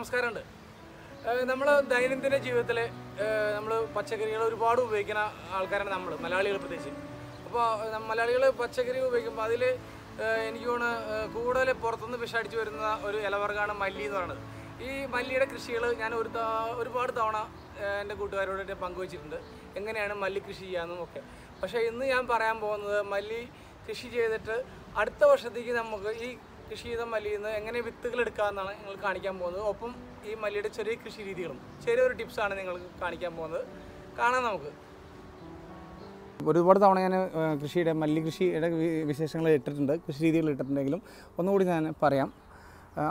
നമസ്കാരമുണ്ട്. നമ്മൾ ദൈനംദിന ജീവിതത്തിൽ നമ്മൾ പച്ചക്കറികൾ ഒരുപാട് ഉപയോഗിക്കുന്ന ആൾക്കാരാണ് നമ്മൾ മലയാളികൾ പ്രത്യേകിച്ച്. അപ്പോൾ മലയാളികൾ പച്ചക്കറി ഉപയോഗിക്കുമ്പോൾ അതിൽ എനിക്ക് തോന്നുന്നു കൂടുതൽ പുറത്തുനിന്ന് വിഷടിച്ച് വരുന്ന ഒരു ഇലവർഗമാണ് മല്ലി എന്ന് പറയുന്നത്. ഈ മല്ലിയുടെ കൃഷികൾ ഞാൻ ഒരു ഒരുപാട് തവണ എന്റെ കൂട്ടുകാരോട് പങ്കുവച്ചിട്ടുണ്ട്. എങ്ങനെയാണ് മല്ലി കൃഷി ചെയ്യാമെന്നും ഒക്കെ. പക്ഷേ ഇന്ന് ഞാൻ പറയാൻ പോകുന്നത് മല്ലി കൃഷി ചെയ്തിട്ട് അടുത്ത വർഷത്തേക്ക് നമുക്ക് ഈ കൃഷി ചെയ്ത മല്ലിയിൽ നിന്ന് എങ്ങനെ വിത്തുകൾ എടുക്കാമെന്നാണ് നിങ്ങൾ കാണിക്കാൻ പോകുന്നത്. ഒപ്പം ഈ മല്ലിയുടെ ചെറിയ കൃഷി രീതികളും ചെറിയൊരു ടിപ്സാണ് നിങ്ങൾക്ക് കാണിക്കാൻ പോകുന്നത്. കാണാം നമുക്ക്. ഒരുപാട് തവണ ഞാൻ കൃഷിയുടെ മല്ലി കൃഷിയുടെ വിശേഷങ്ങൾ ഇട്ടിട്ടുണ്ട് കൃഷി രീതികൾ ഇട്ടിട്ടുണ്ടെങ്കിലും ഒന്നുകൂടി ഞാൻ പറയാം.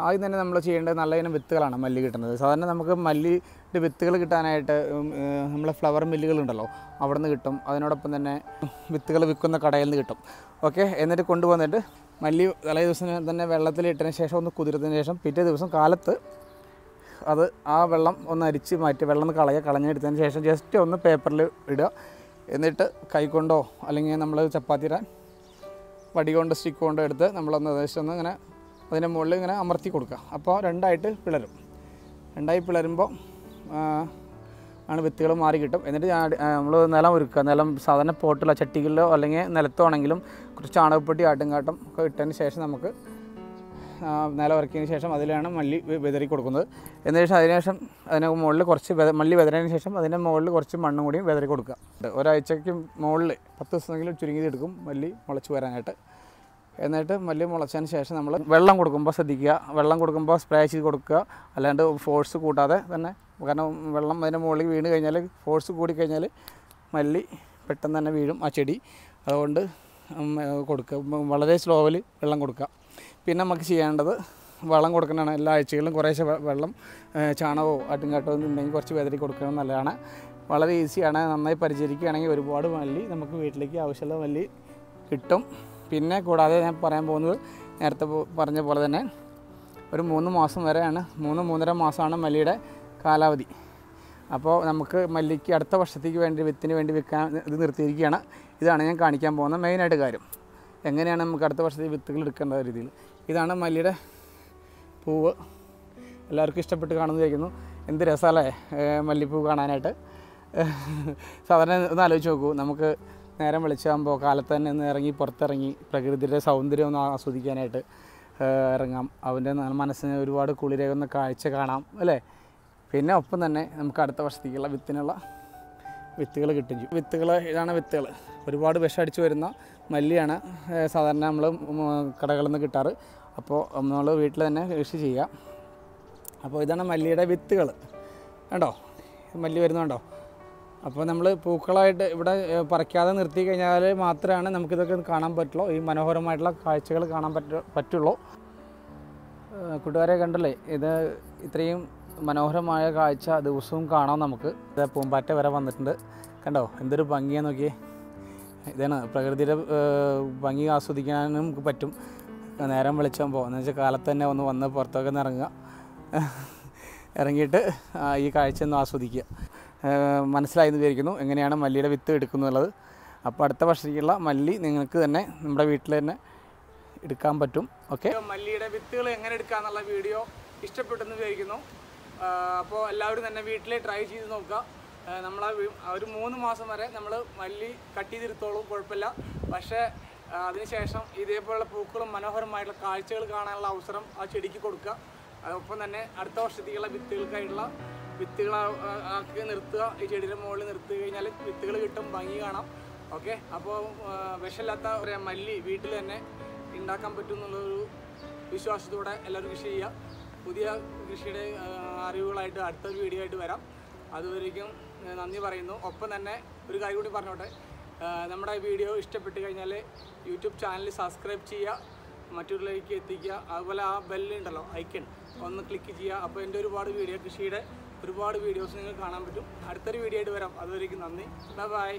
ആദ്യം തന്നെ നമ്മൾ ചെയ്യേണ്ടത് നല്ല ഇനം വിത്തുകളാണ് മല്ലി കിട്ടുന്നത്. സാധാരണ നമുക്ക് മല്ലിയുടെ വിത്തുകൾ കിട്ടാനായിട്ട് നമ്മളെ ഫ്ലവർ മില്ലുകളുണ്ടല്ലോ അവിടെ നിന്ന് കിട്ടും. അതിനോടൊപ്പം തന്നെ വിത്തുകൾ വിൽക്കുന്ന കടയിൽ നിന്ന് കിട്ടും. ഓക്കെ എന്നിട്ട് കൊണ്ടുവന്നിട്ട് മല്ലി തലേ ദിവസം തന്നെ വെള്ളത്തിലിട്ടതിന് ശേഷം ഒന്ന് കുതിർത്തതിന് ശേഷം പിറ്റേ ദിവസം കാലത്ത് അത് ആ വെള്ളം ഒന്ന് അരിച്ച് മാറ്റി വെള്ളം ഒന്ന് കളയുക കളഞ്ഞെടുത്തതിന് ശേഷം ജസ്റ്റ് ഒന്ന് പേപ്പറിൽ ഇടുക. എന്നിട്ട് കൈകൊണ്ടോ അല്ലെങ്കിൽ നമ്മൾ ചപ്പാത്തിയുടെ വടി കൊണ്ട് സ്റ്റിക്ക് കൊണ്ടോ എടുത്ത് നമ്മളൊന്ന് ഏകദേശം ഒന്ന് ഇങ്ങനെ അതിന്റെ മുകളിൽ ഇങ്ങനെ അമർത്തി കൊടുക്കുക. അപ്പോൾ രണ്ടായിട്ട് പിളരും. രണ്ടായി പിളരുമ്പോൾ ആണ് വിത്തുകൾ മാറി കിട്ടും. എന്നിട്ട് നമ്മൾ നിലം ഒരുക്കുക. നിലം സാധാരണ പോട്ടിലോ ചട്ടികളിലോ അല്ലെങ്കിൽ നിലത്തോ ആണെങ്കിലും കുറച്ച് ചാണകപ്പൊട്ടി ആട്ടുംകാട്ടം ഒക്കെ ഇട്ടതിന് ശേഷം നമുക്ക് നില ഇറക്കിയതിന് ശേഷം അതിലാണ് മല്ലി വിതറി കൊടുക്കുന്നത്. എന്നിട്ട് ശേഷം അതിന് ശേഷം അതിന് മുകളിൽ കുറച്ച് മല്ലി വിതറിയതിന് ശേഷം അതിന്റെ മുകളിൽ കുറച്ച് മണ്ണും കൂടി വിതറി കൊടുക്കുക. ഒരാഴ്ചയ്ക്ക് മുകളിൽ പത്ത് ദിവസമെങ്കിലും ചുരുങ്ങി എടുക്കും മല്ലി മുളച്ച് വരാനായിട്ട്. എന്നിട്ട് മല്ലി മുളച്ചതിന് ശേഷം നമ്മൾ വെള്ളം കൊടുക്കുമ്പോൾ ശ്രദ്ധിക്കുക. വെള്ളം കൊടുക്കുമ്പോൾ സ്പ്രേ ചെയ്ത് കൊടുക്കുക. അല്ലാണ്ട് ഫോഴ്സ് കൂട്ടാതെ തന്നെ കാരണം വെള്ളം അതിന്റെ മുകളിൽ വീണ് കഴിഞ്ഞാൽ ഫോഴ്സ് കൂടിക്കഴിഞ്ഞാൽ മല്ലി പെട്ടെന്ന് തന്നെ വീഴും ആ ചെടി. അതുകൊണ്ട് കൊടുക്കുക വളരെ സ്ലോവിൽ വെള്ളം കൊടുക്കുക. പിന്നെ നമുക്ക് ചെയ്യേണ്ടത് വളം കൊടുക്കുന്നതാണ് എല്ലാ ആഴ്ചകളിലും കുറേശ്ശെ വെള്ളം ചാണകമോ ആട്ടുംകാട്ടോ ഉണ്ടെങ്കിൽ കുറച്ച് വെതറി കൊടുക്കുന്നത് നല്ലതാണ്. വളരെ ഈസിയാണ്. നന്നായി പരിചരിക്കുകയാണെങ്കിൽ ഒരുപാട് മല്ലി നമുക്ക് വീട്ടിലേക്ക് ആവശ്യമുള്ള മല്ലി കിട്ടും. പിന്നെ കൂടാതെ ഞാൻ പറയാൻ പോകുന്നത് നേരത്തെ പറഞ്ഞ പോലെ തന്നെ ഒരു മൂന്ന് മാസം വരെയാണ്. മൂന്ന് മൂന്നര മാസമാണ് മല്ലിയുടെ കാലാവധി. അപ്പോൾ നമുക്ക് മല്ലിക്ക് അടുത്ത വർഷത്തേക്ക് വേണ്ടി വിത്തിന് വേണ്ടി വിൽക്കാൻ ഇത് നിർത്തിയിരിക്കുകയാണ്. ഇതാണ് ഞാൻ കാണിക്കാൻ പോകുന്ന മെയിനായിട്ട് കാര്യം. എങ്ങനെയാണ് നമുക്ക് അടുത്ത വർഷത്തേക്ക് വിത്തുകൾ എടുക്കേണ്ട രീതിയിൽ. ഇതാണ് മല്ലിയുടെ പൂവ്. എല്ലാവർക്കും ഇഷ്ടപ്പെട്ട് കാണുന്നു വിചാരിക്കുന്നു എന്ത് രസമല്ലേ മല്ലിപ്പൂ കാണാനായിട്ട്. സാധാരണ ഒന്ന് ആലോചിച്ച് നോക്കൂ. നമുക്ക് നേരം വെളിച്ചാകുമ്പോൾ കാലത്ത് തന്നെ ഒന്ന് ഇറങ്ങി പുറത്തിറങ്ങി പ്രകൃതിയുടെ സൗന്ദര്യം ഒന്ന് ആസ്വദിക്കാനായിട്ട് ഇറങ്ങാം. അവന്റെ മനസ്സിന് ഒരുപാട് കുളിരകുന്ന കാഴ്ച കാണാം അല്ലേ? പിന്നെ ഒപ്പം തന്നെ നമുക്ക് അടുത്ത വർഷത്തേക്കുള്ള വിത്തിനുള്ള വിത്തുകൾ കിട്ടും ചെയ്യും. വിത്തുകൾ ഇതാണ് വിത്തുകൾ. ഒരുപാട് വിഷം അടിച്ച് വരുന്ന മല്ലിയാണ് സാധാരണ നമ്മൾ കടകളിൽ നിന്ന് കിട്ടാറ്. അപ്പോൾ നമ്മൾ വീട്ടിൽ തന്നെ കൃഷി ചെയ്യാം അപ്പോൾ ഇതാണ് മല്ലിയുടെ വിത്തുകൾ. കണ്ടോ? മല്ലി വരുന്നുണ്ടോ അപ്പോൾ നമ്മൾ പൂക്കളായിട്ട് ഇവിടെ പറിക്കാതെ നിർത്തി കഴിഞ്ഞാൽ മാത്രമാണ് നമുക്കിതൊക്കെ കാണാൻ പറ്റുള്ളൂ. ഈ മനോഹരമായിട്ടുള്ള കാഴ്ചകൾ കാണാൻ പറ്റ പറ്റുള്ളൂ. കൂട്ടുകാരെ കണ്ടല്ലേ? ഇത് ഇത്രയും മനോഹരമായ കാഴ്ച ദിവസവും കാണാം നമുക്ക്. പൂമ്പാറ്റ വരെ വന്നിട്ടുണ്ട്. കണ്ടോ? എന്തൊരു ഭംഗിയാന്ന് നോക്കിയേ. ഇതാണ് പ്രകൃതിയുടെ ഭംഗി ആസ്വദിക്കാനും നമുക്ക് പറ്റും. നേരം വെളിച്ചാകുമ്പോൾ എന്ന് വെച്ചാൽ കാലത്ത് തന്നെ ഒന്ന് വന്ന് പുറത്തൊക്കെ ഒന്ന് ഇറങ്ങുക. ഇറങ്ങിയിട്ട് ഈ കാഴ്ച ഒന്ന് ആസ്വദിക്കുക. മനസ്സിലായി എന്ന് വിചാരിക്കുന്നു. എങ്ങനെയാണ് മല്ലിയുടെ വിത്ത് എടുക്കുന്നുള്ളത്? അപ്പോൾ അടുത്ത വർഷത്തേക്കുള്ള മല്ലി നിങ്ങൾക്ക് തന്നെ നമ്മുടെ വീട്ടിൽ തന്നെ എടുക്കാൻ പറ്റും. ഓക്കെ? മല്ലിയുടെ വിത്തുകൾ എങ്ങനെ എടുക്കാന്നുള്ള വീഡിയോ ഇഷ്ടപ്പെട്ടെന്ന് വിചാരിക്കുന്നു. അപ്പോൾ എല്ലാവരും തന്നെ വീട്ടിൽ ട്രൈ ചെയ്ത് നോക്കുക. നമ്മൾ ഒരു മൂന്ന് മാസം വരെ നമ്മൾ മല്ലി കട്ട് ചെയ്തിരുത്തോളും കുഴപ്പമില്ല. പക്ഷേ അതിനുശേഷം ഇതേപോലുള്ള പൂക്കളും മനോഹരമായിട്ടുള്ള കാഴ്ചകൾ കാണാനുള്ള അവസരം ആ ചെടിക്ക് കൊടുക്കുക. അതൊപ്പം തന്നെ അടുത്ത വർഷത്തേക്കുള്ള വിത്തുകൾക്കായിട്ടുള്ള വിത്തുകൾ ആക്കി നിർത്തുക. ഈ ചെടിയുടെ മുകളിൽ നിർത്തി കഴിഞ്ഞാൽ വിത്തുകൾ കിട്ടും ഭംഗി കാണാം. ഓക്കെ? അപ്പോൾ വിഷമില്ലാത്ത ഒരു മല്ലി വീട്ടിൽ തന്നെ ഉണ്ടാക്കാൻ പറ്റും എന്നുള്ളൊരു വിശ്വാസത്തോടെ എല്ലാവരും കൃഷി ചെയ്യുക. പുതിയ കൃഷിയുടെ അറിവുകളായിട്ട് അടുത്തൊരു വീഡിയോ ആയിട്ട് വരാം. അതുവരേക്കും നന്ദി പറയുന്നു. ഒപ്പം തന്നെ ഒരു കാര്യം കൂടി പറഞ്ഞോട്ടെ. നമ്മുടെ വീഡിയോ ഇഷ്ടപ്പെട്ട് കഴിഞ്ഞാൽ യൂട്യൂബ് ചാനൽ സബ്സ്ക്രൈബ് ചെയ്യുക മറ്റുള്ളവരിലേക്ക് എത്തിക്കുക. അതുപോലെ ആ ബെല്ലുണ്ടല്ലോ ഐക്കൺ ഒന്ന് ക്ലിക്ക് ചെയ്യുക അപ്പോൾ എന്റെ ഒരുപാട് വീഡിയോ കൃഷിയുടെ ഒരുപാട് വീഡിയോസ് നിങ്ങൾക്ക് കാണാൻ പറ്റും. അടുത്തൊരു വീഡിയോ ആയിട്ട് വരാം. അതുവരേക്കും നന്ദി. Bye bye